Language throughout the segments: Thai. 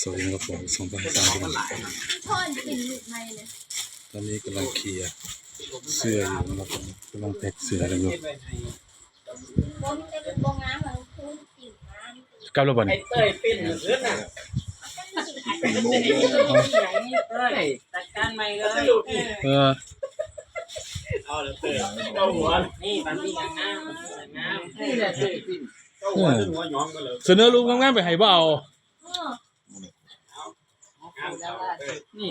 สวัสดีครับผมสองพันสามสิบพ่อนเป็นลูกในเลยตอนนี้กำลังเคลียร์เสื้ออยู่นะครับผมกำลังแพ็คเสื้อกันอยู่บนจะเป็นบงน้ำเหมือนคุ้นจิ๋วน้ำกลับแล้วบ่ไอ้นี่เต้ยปิ้นเหลือน่ะเต้ยจัดการใหม่เลยเออเอาเลยเต้ยเอาหัวนี่ปันนี่งามงามงามนี่แหละเต้ยปิ้นเอาหัวถึงหัวหยองมาเลยเสนอรูปงามๆไปให้บ่เอา เอองามเอาเต้ยนี่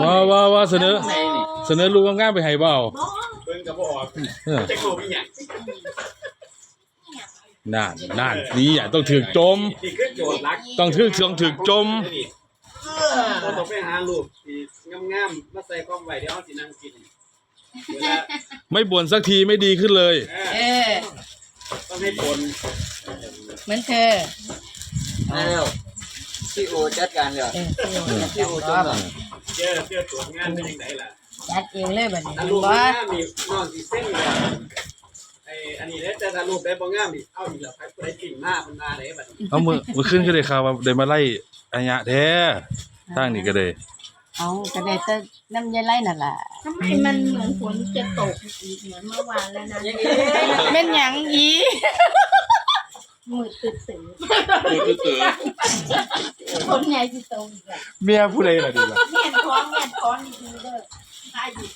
ว่าว่าว่าเสนอเสนอรูปงามๆไปให้บ่เอาบ้องเพิ่งกับพ่อออกเออจะโกเป็นอย่างน่านน่านนี่อะต้องถึกจม นี่คือโจทย์รักต้องถึกต้องถึกจม เราต้องไปหาลูกที่งามๆมาใส่กล้องไว้เดี๋ยวเอาสินั่งกินเวลาไม่บ่นสักทีไม่ดีขึ้นเลย เอเอออ ต้องให้ผลเหมือนเธอ แล้ว พี่โอจัดการเลยเออพี่โอจัดการเจอเจอตรวจงานเป็นยังไงล่ะจัดเองเลยบัดนี้ถ้าลูกบ่งามนี่นอนสิเส้นเลยไอ้อันนี้เนี่ยแต่ถ้าลูกได้บ่งามนี่เอาอีกแล้วใครผู้ใดกิ่งมากมันมาได้บัดนี้เอามือมือขึ้นก็ได้ข่าวว่าได้มาไล่อัญญะแท้ทางนี้ก็ได้เอาก็ได้แต่น้ำยายไล่นั่นล่ะทำไมมันเหมือนฝนจะตกอีกเหมือนเมื่อวานแล้วนะ แม่นหยังอี มืดตื่นตื่นคือเต๋อฝนใหญ่สิตกอีกแล้วเมียผู้ใดล่ะดีล่ะเมียนท้องเมียนท้องดีๆเด้อตายอยู่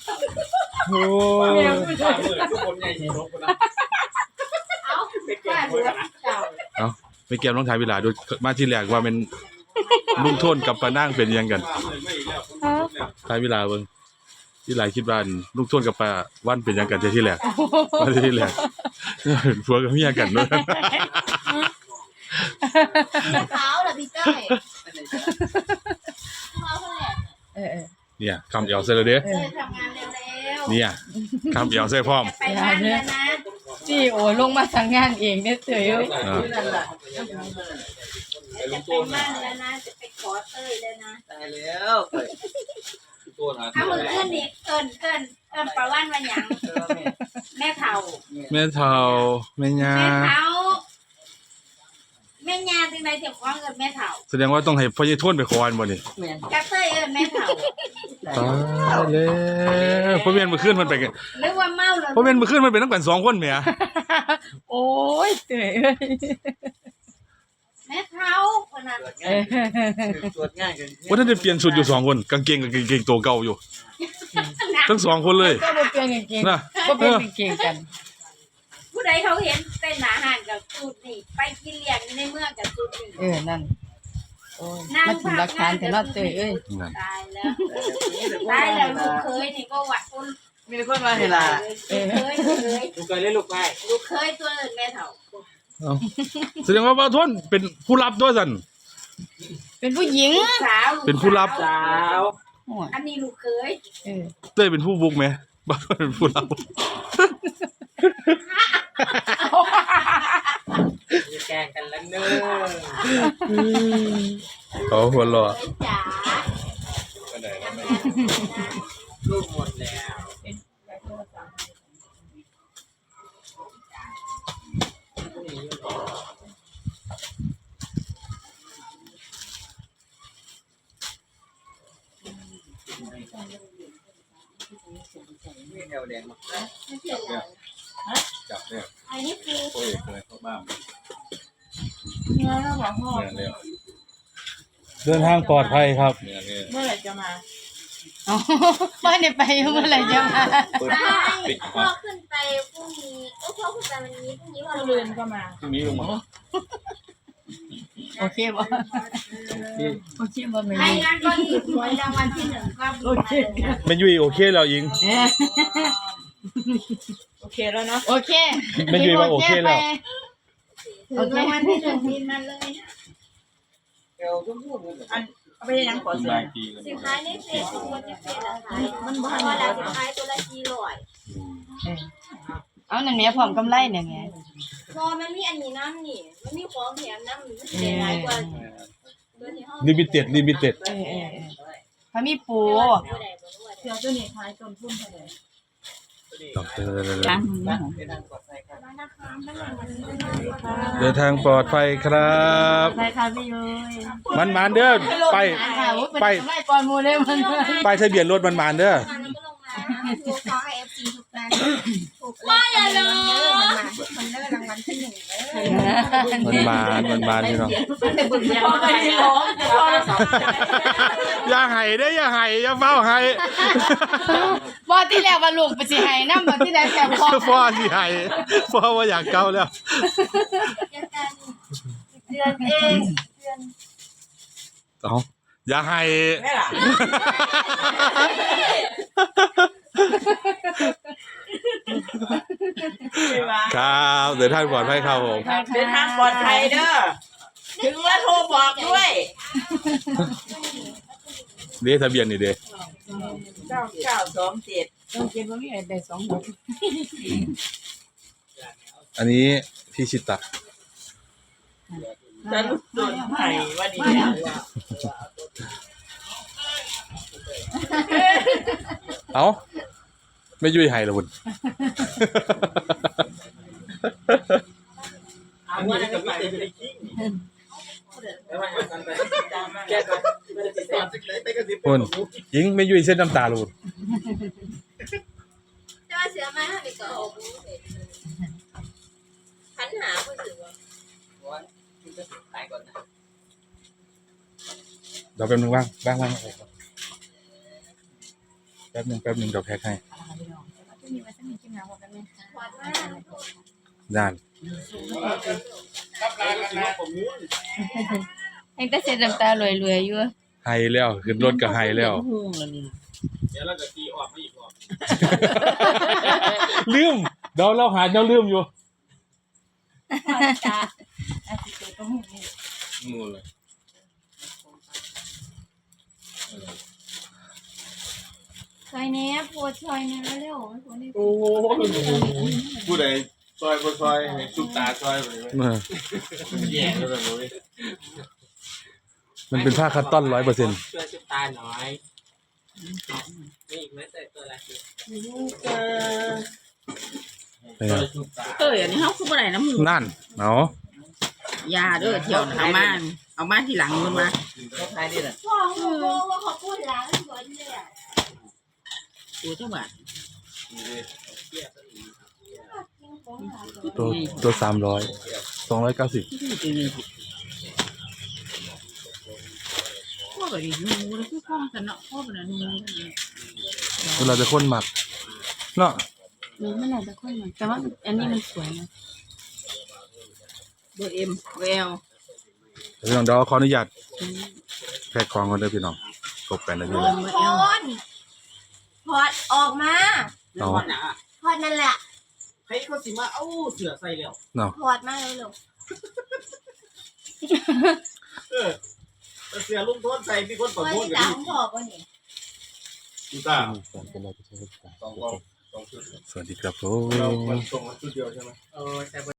โอ้ยว่ามือทุกคนใหญ่สิลบนะเอ้าไปเก็บป้าไว้ดูกันว่านะเก่าเอาไปเก็บรองเท้าเวลาดูมาที่แรกว่าเป็นลุงโทนกับปานั่งเป็นยังกันว่ามือไม่อีกแล้วคนทุกแล้วท้ายเวลาเบิ่งที่หลายคิดว่าลูกโทนกับปลาวันเป็นหยังกันเที่ยที่แรกว่าที่แรกผัวกับเมียกันเนอะเสื้อ ขาวเหรอพี่เต้ยเขาคนแหละเออเออเนี่ยคำเอวใส่เลยเด้เต้ยทำงานเร็วเนี่ยคำเอวใส่พร้อม ไปบ้านแล้วนะจี้โอลงมาสั่งงานเองเนี่ยเฉยเอ้ยอ่า นั่นแหละจะไปบ้านแล้วนะจะไปขอเต้ยแล้วนะตายแล้วเฮ้ยตัวหาถ้ามือขึ้นนี่เกินเกินเกินประวันวันหยังแม่เฒ่าแม่เฒ่าแม่ยาแม่เฒ่า แม่ยาจังไดเจ็บของเอินแม่เฒ่าแสดงว่าต้องให้พ่อใหญ่โทนไปคอนบ่นี่แม่นกระเต้ยเอินแม่เฒ่าตายแล้วพ่อเมียนมื้อคืนมันไปกันหรือว่าเมาเลยพ่อเมียนมื้อคืนมันเป็นทั้งกันสองคนแหมโอ้ยเฉยเอ้ยแม่เฒ่าคนนั้นตรวจง่ายตรวจง่ายกันว่าท่านได้เปลี่ยนชุดอยู่สองคนกางเกงกับกางเกงตัวเก่าอยู่ ทั้งสองคนเลยก็บ่เปลี่ยนกางเกงนะก็เป็นกางเกงกัน ผู้ใดเขาเห็นเต้นหนาหันกับสูตรนี่ไปกินเลี้ยงอยู่ในเมืองกับสูตรนี่เออนั่นโอ้ยมาถึงหลักฐานแต่เนาะเฉยเอ้ยนั่นตายแล้วตายแล้วลูกเคยนี่ก็หวัดคนมีคนมาเห็นล่ะลูกเคยลูกเคยลูกเคยเล่นลูกไปลูกเคยตัวอื่นแม่เฒ่าเอาแสดงว่าบ่าวโทนเป็นผู้รับด้วยซั่นเป็นผู้หญิงลูกสาวลูกเป็นผู้รับ สาวโอ้ยอันนี้ลูกเคยเออเต้ยเป็นผู้บุกไหมบ่าวโทนเป็นผู้รับ มีแกงกันแล้วเนื้อเขาหัวเราะเคยจ๋าลูกหมดแล้วมีแนวแดงมาไม่เชื่อเรา จับเนี่ยอันนี้คือโอ้ยเลยเข้าบ้านเนื้อเราบอกพ่อเนี่ยเดินทางปลอดภัยครับเมื่อไหร่จะมาเอาบ้านเนี่ยไปเมื่อไหร่จะมาได้พ่อขึ้นไปพรุ่งนี้เออพ่อขึ้นไปวันนี้พรุ่งนี้วันเรือนก็มาพรุ่งนี้ลงมาโอเคบ่โอเคบ่ไม่ใครมีงานก็หยิบหวยรางวัลที่หนึ่งก็โอเคไม่ยุยโอเคแล้วยิง เออโอเคแล้วเนาะ โอเคไม่ยุยว่าโอเคแล้วถูกรางวัลที่หนึ่งบินมาเลยแกวทุกทุกเลยเอาไปยังขอซื้อสินค้าในเฟซบุ๊กในเฟซอะขายมันบ้าเวลาสินค้าตัวละกี่ร้อยเออเอาหนังเนี้ยพร้อมกำไรเนี่ยไงพอมันมีอันนี้น้ำนี่มันมีของแถมน้ำมันเสียหลายกว่าตัวที่ห้องลิมิเต็ดลิมิเต็ดเออเออเออถ้ามีปูเสือตัวนี้ขายต้นทุนเท่าไหร่ ดอกเตอร์ล้างเดินทางปลอดภัยครับเดินทางปลอดภัยครับ ใช่ค่ะพี่ยุ้ยมันมานเด้อไปค่ะไปไปก่อนมูเลยมันไปทะเบียนรถมันมานเด้อตอนนี้ก็ลงมาถูกขอให้เอฟซีทุกนั้นถูกว่าอย่าเลยมันเลิกรางวัลที่หนึ่งเลยมันมานมันมานพี่น้องพอไปร้องพ ออย่าให้เด้ออย่าให้อย่าเฝ้าให้พอที่แล้วว่าลูกไปสิให้นำบ่ที่แล้วแต่พอพ่อสิให้พ่อว่าอยากเก้าแล้ว เดือนเองเดือนเอาอย่าให้แม่ล่ะครับเดินทางปลอดภัยครับผม เดินทางปลอดภัยเด้อถึงแล้วโทรบอกด้วย เด้ทะเบียนนี่เด้เก้าเก้าสองเจ็ดต้องเก็บบ่มีได้2หกอันนี้พี่ชิตะจะรู้ส่วนไทยว่าดีแล้วเอ้าไม่ยุ่ยให้ละคุณอันนี้ก็ไม่ได้ไปคิงแกก็ คุณยิงไม่ยุ่ยเส้นน้ำตาละคุณจะมาเสือมาให้ไปก่อนขันหาผู้ถือว่าเดี๋ยวแป๊บนึงว่างว่างว่างแป๊บนึงแป๊บนึงเดี๋ยวแพ็คให้ขวัญมากด้านเองแต่เสียน้ำตารวยๆอยู่ ให้แล้วขึ้นรถก็ให้แล้วเดี๋ยวเราจะตีออกไม่อีกออกลืมเดี๋ยวเราหาเจ้าลืมอยู่งูเลยซอยนี้ปวดซอยนี้เร็วๆปวดนี่โอ้โหผู้ใดซอยบ่ซอยให้ซุปตาซอยไปเลยเออแย่แล้วเลย มันเป็นผ้าคัตตอนร้อยเปอร์เซ็นต์ช่วยชุบตาหน่อยนี่อีกไหมแต่ตัวอะไรซุปตาเอออันนี้เฮาคือบ่ได้น้ำหูนั่นเนาะยาเด้อเที่ยวเอามาเอามาทีหลังมันมาเขาทายนี่แหละพ่อหูโบว่าเขาพูดแล้วสวนเลยอะกูเท่าบาทตัวตัวสามร้อยสองร้อยเก้าสิบ ที่ตัวนี้พ่อแบบนี้งูแล้วคือพ่อกันเนาะพ่อเป็นงูเวลาจะค้นหมักเนาะหนูไม่น่าจะค่อยมาแต่ว่าอันนี้มันสวยนะเบอร์เอ็มแววพี่น้องเดี๋ยวขออนุญาตแพ็คของก่อนเด้อพี่น้องกบกันนะพี่น้อง ทุกคนพอดออกมาเอาหนาพอดนั่นแหละให้เขาสิมาเอ้าเสือใส่แล้วเนาะพอดมาเร็วเออ เสือลุงโทษใส่มีคนๆประวันมูลที่กันสามบอกว่านี่ซุปตาสองสองกองสองชุดสวัสดีครับผเราม มันส่งมาชุดเดียวใช่ไหม เออแต่